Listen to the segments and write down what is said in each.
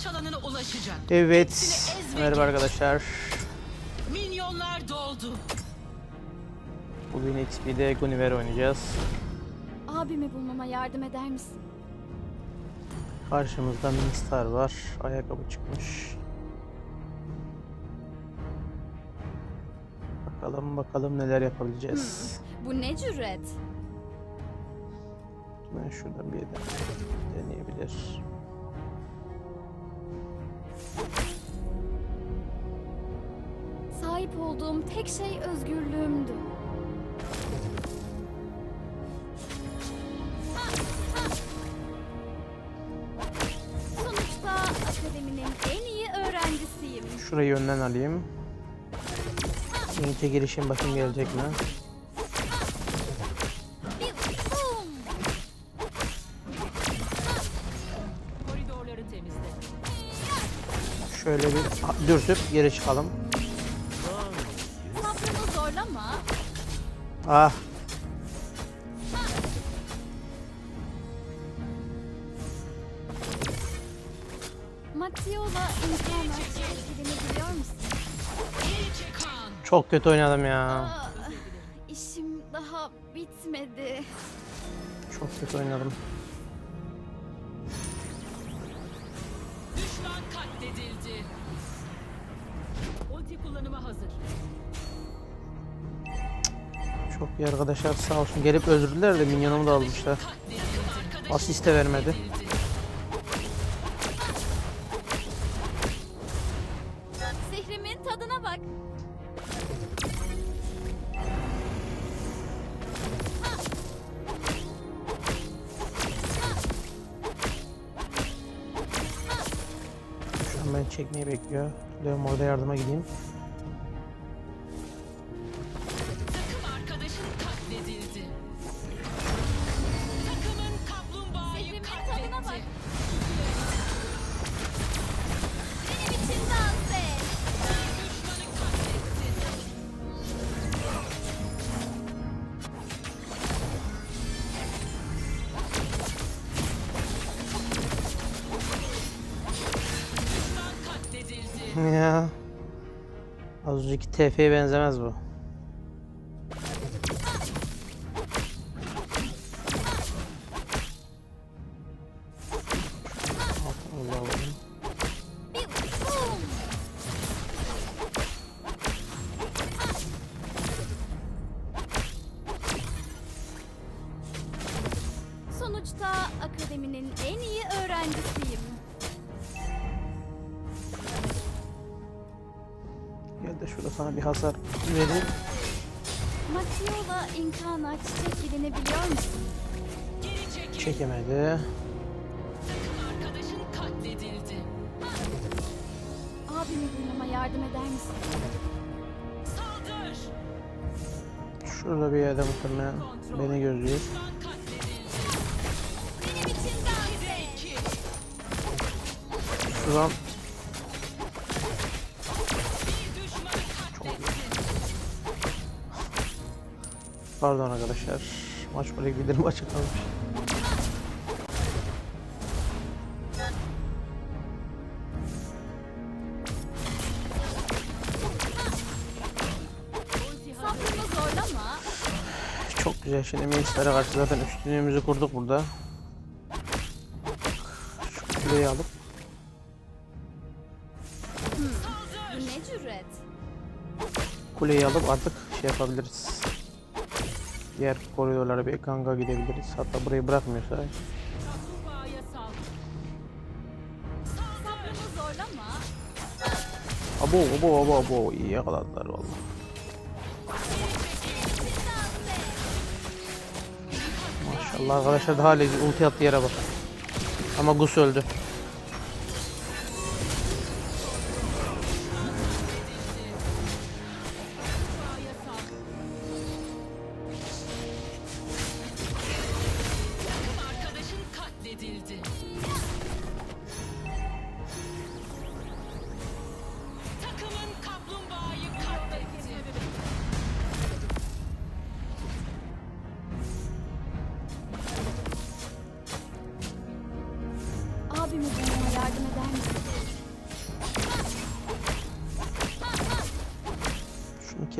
savaş alanına ulaşacak. Evet. Merhaba arkadaşlar. Minyonlar doldu. Bugün XP'de Guniver oynayacağız. Abimi bulmama yardım eder misin? Karşımızda Minstar var. Ayakkabı çıkmış. Bakalım bakalım neler yapabileceğiz. Bu ne cüret? Ben şuradan bir de- deneyebilir. Sahip olduğum tek şey özgürlüğümdü. Sonuçta akademinin en iyi öğrencisiyim. Şurayı önden alayım. Ünite girişim bakayım gelecek mi? Şöyle bir dürtüp geri çıkalım. Sabrımı zorlama. Ah Matio'la musun? Han. çok kötü oynadım ya. Aa, işim daha bitmedi. Çok kötü oynadım. Kullanıma hazır. Çok iyi arkadaşlar sağ olsun. Gelip özür diler de minyonumu da almışlar. Katledildi. Arkadaşın Asist de vermedi. Sihrimin tadına bak. Şu an beni çekmeyi bekliyor. Leon orada yardıma gideyim. Ya. Az önceki TF'ye benzemez bu. Sana bir hasar vereyim. Matio'la imkana çiçek bilinebiliyor musun? Geri çekil. Çekemedi. Takım arkadaşın katledildi. Abimi bulmama yardım eder misin? Saldır. Şurada bir yerde muhtemelen beni gözlüyor. Şuradan pardon arkadaşlar. Maç böyle hazır. Sabrımı zorlama. Çok güzel. Şimdi Minster'e karşı zaten üstünlüğümüzü kurduk burada. Şu kuleyi alıp kuleyi alıp artık şey yapabiliriz. Diğer koridorlara bir ganga gidebiliriz. Hatta burayı bırakmıyorsa abo abo abo abo iyi yakaladılar vallahi. Maşallah arkadaşlar daha hala ulti attığı yere bak. Ama Gus öldü.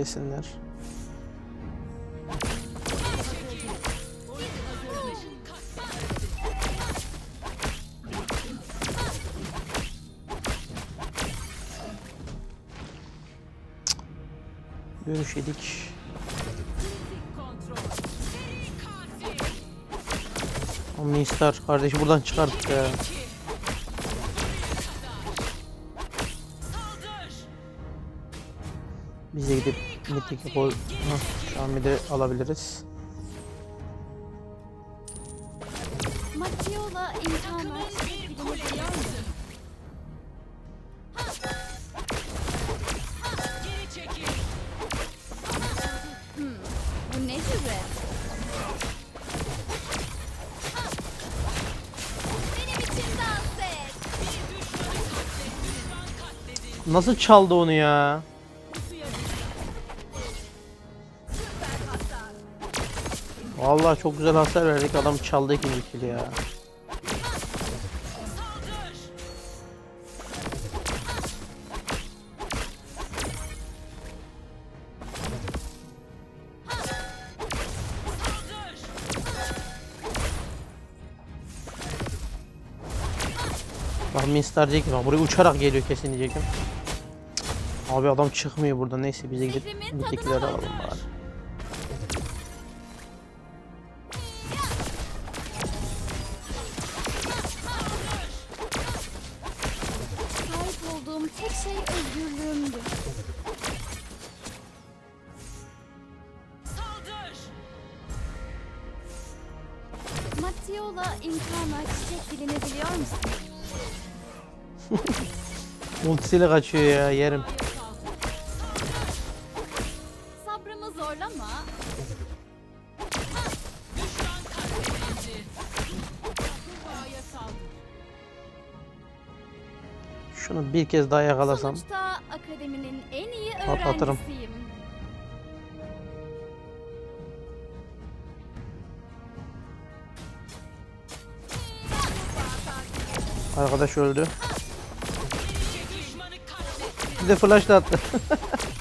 Kesinler. Görüş yedik. Kontrol. Seri katil. Omnistar kardeşi buradan çıkarttık ya. Biz de gidip mitik. Hah, Şu an de alabiliriz. Matio'la imkanlar Takımın bir çiçek kule Vallahi çok güzel hasar verdik. Adam çaldı ikinci kill ya. Bak Minstar diyecek ki bak buraya uçarak geliyor kesin diyecektim. Abi adam çıkmıyor burada. Neyse bize gidip mitikleri alalım bari. Şey özgürlüğümdü. Saldır. Matio'la imkanlar çiçek dilini biliyor musun? Ultisiyle kaçıyor ya yerim. Sabrımı zorlama. Düşman katledildi. Kaplumbağaya saldır. Şunu bir kez daha yakalasam. Sonuçta akademinin en iyi Patlatırım. öğrencisiyim. Arkadaş öldü. Bir de flash da attı.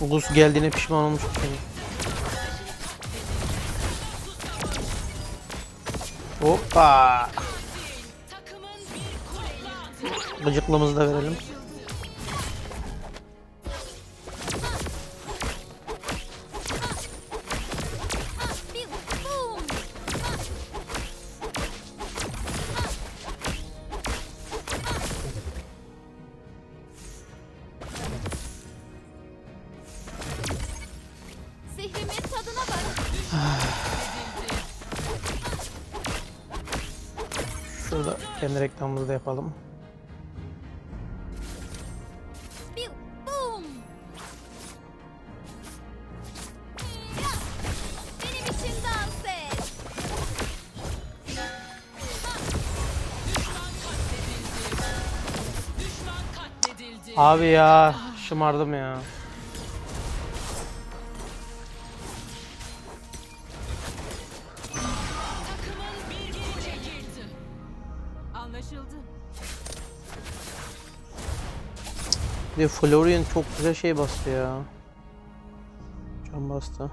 Gus geldiğine pişman olmuş. Hoppa. Gıcıklığımızı da verelim. Kendi reklamımızı da yapalım. Bir boom! Ya, Benim için dans et. Düşman katledildi. Düşman katledildi. Abi ya şımardım ya. Anlaşıldı. Bir de Florian çok güzel şey bastı ya. Can bastı.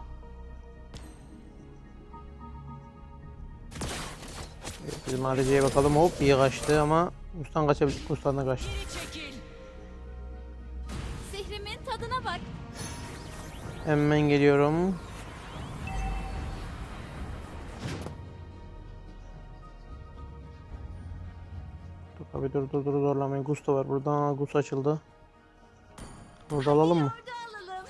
Evet, Bizim hariceye bakalım hop iyi kaçtı ama Ustan kaçabildik Ustan da kaçtı. Sihrimin tadına bak. Hemen geliyorum. Abi dur dur dur zorlamayın. Gusto var burada. Gus açıldı. Alalım mı? Orada alalım.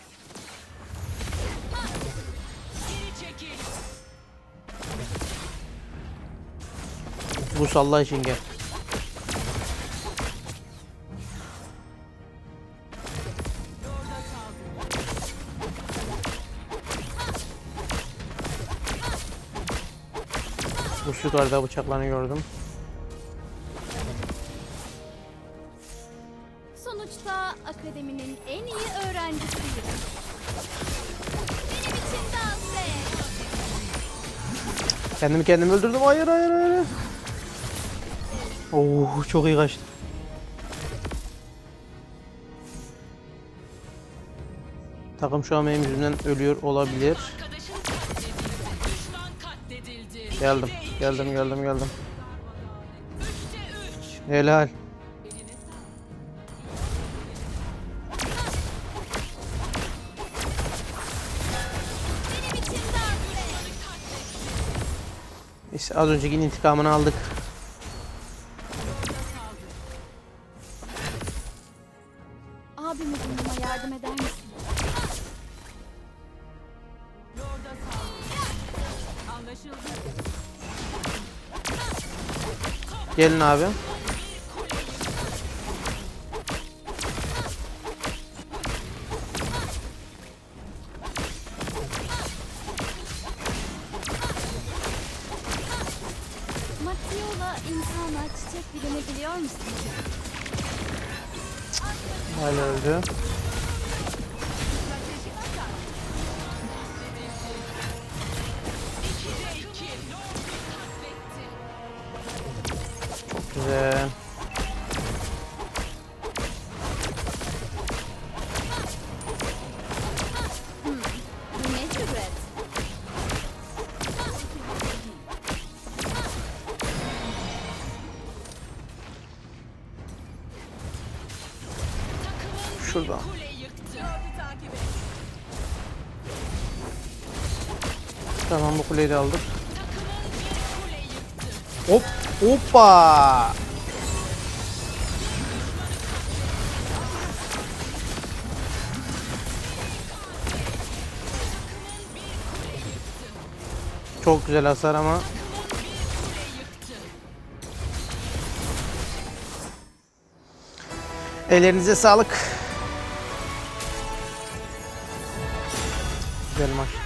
Çekil. Gus Allah için gel. Gus yukarıda bıçaklarını gördüm. Kendimi kendim öldürdüm. Hayır hayır hayır. Oo çok iyi kaçtı. Takım şu an benim yüzümden ölüyor olabilir. Geldim, geldim, geldim, geldim. Helal. İşte az önceki intikamını aldık. Abimi bulmama yardım eder misin? Gelin abi. Takip et. Tamam bu kuleyi de aldık. Hop. Hoppa. Çok güzel hasar ama Ellerinize sağlık. Güzel maç.